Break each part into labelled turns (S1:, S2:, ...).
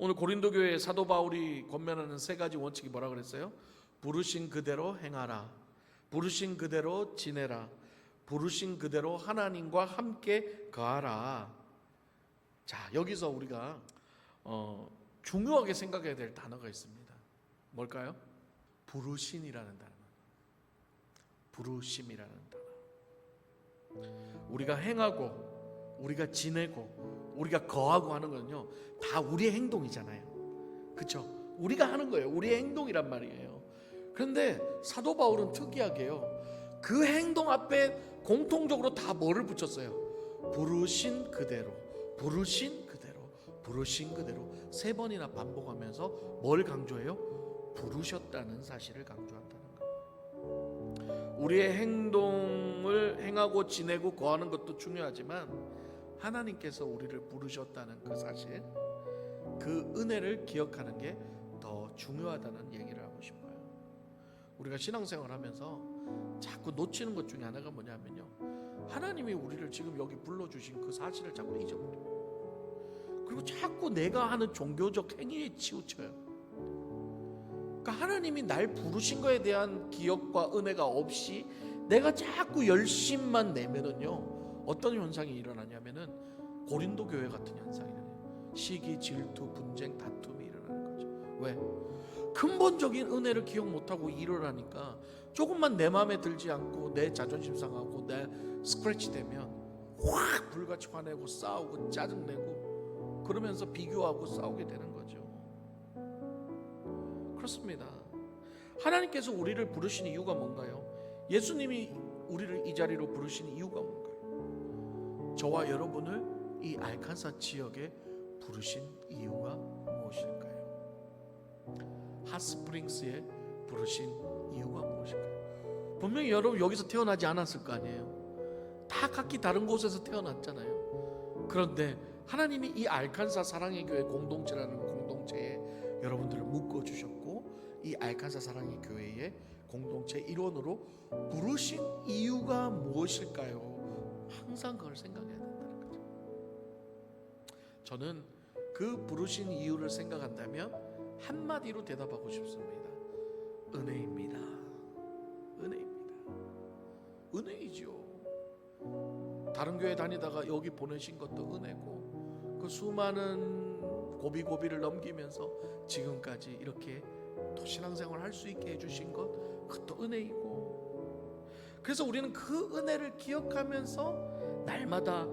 S1: 오늘 고린도 교회 사도 바울이 권면하는 세 가지 원칙이 뭐라 그랬어요? 부르신 그대로 행하라. 부르신 그대로 지내라. 부르신 그대로 하나님과 함께 거하라. 자, 여기서 우리가 어, 중요하게 생각해야 될 단어가 있습니다. 뭘까요? 부르신이라는 단어. 부르심이라는 단어. 우리가 행하고 우리가 지내고 우리가 거하고 하는 건요 다 우리의 행동이잖아요. 그렇죠? 우리가 하는 거예요. 우리의 행동이란 말이에요. 그런데 사도 바울은 특이하게요. 그 행동 앞에 공통적으로 다 뭐를 붙였어요? 부르신 그대로, 부르신 그대로, 부르신 그대로 세 번이나 반복하면서 뭘 강조해요? 부르셨다는 사실을 강조한다는 거예요. 우리의 행동을 행하고 지내고 거하는 것도 중요하지만 하나님께서 우리를 부르셨다는 그 사실, 그 은혜를 기억하는 게 더 중요하다는 얘기를 하고 싶어요. 우리가 신앙생활 하면서 자꾸 놓치는 것 중에 하나가 뭐냐면요. 하나님이 우리를 지금 여기 불러주신 그 사실을 자꾸 잊어버려요. 그리고 자꾸 내가 하는 종교적 행위에 치우쳐요. 그러니까 하나님이 날 부르신 거에 대한 기억과 은혜가 없이 내가 자꾸 열심만 내면은요. 어떤 현상이 일어나냐면은 고린도 교회 같은 현상이 일어나요. 시기, 질투, 분쟁, 다툼이 일어나는 거죠. 왜? 근본적인 은혜를 기억 못하고 일어나니까 조금만 내 마음에 들지 않고 내 자존심 상하고 내 스크래치 되면 확 불같이 화내고 싸우고 짜증내고 그러면서 비교하고 싸우게 되는 거죠. 그렇습니다. 하나님께서 우리를 부르신 이유가 뭔가요? 예수님이 우리를 이 자리로 부르신 이유가 뭔가요? 저와 여러분을 이 알칸사 지역에 부르신 이유가 무엇일까요? 핫스프링스에 부르신 이유가 무엇일까요? 분명히 여러분 여기서 태어나지 않았을 거 아니에요. 다 각기 다른 곳에서 태어났잖아요. 그런데 하나님이 이 알칸사 사랑의 교회 공동체라는 공동체에 여러분들을 묶어 주셨고 이 알칸사 사랑의 교회의 공동체 일원으로 부르신 이유가 무엇일까요? 항상 그걸 생각해야 된다는 거죠. 저는 그 부르신 이유를 생각한다면 한마디로 대답하고 싶습니다. 은혜입니다. 은혜입니다. 은혜이죠. 다른 교회 다니다가 여기 보내신 것도 은혜고 그 수많은 고비고비를 넘기면서 지금까지 이렇게 또 신앙생활 할 수 있게 해주신 것 그것도 은혜이고 그래서 우리는 그 은혜를 기억하면서 날마다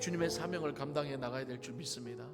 S1: 주님의 사명을 감당해 나가야 될 줄 믿습니다.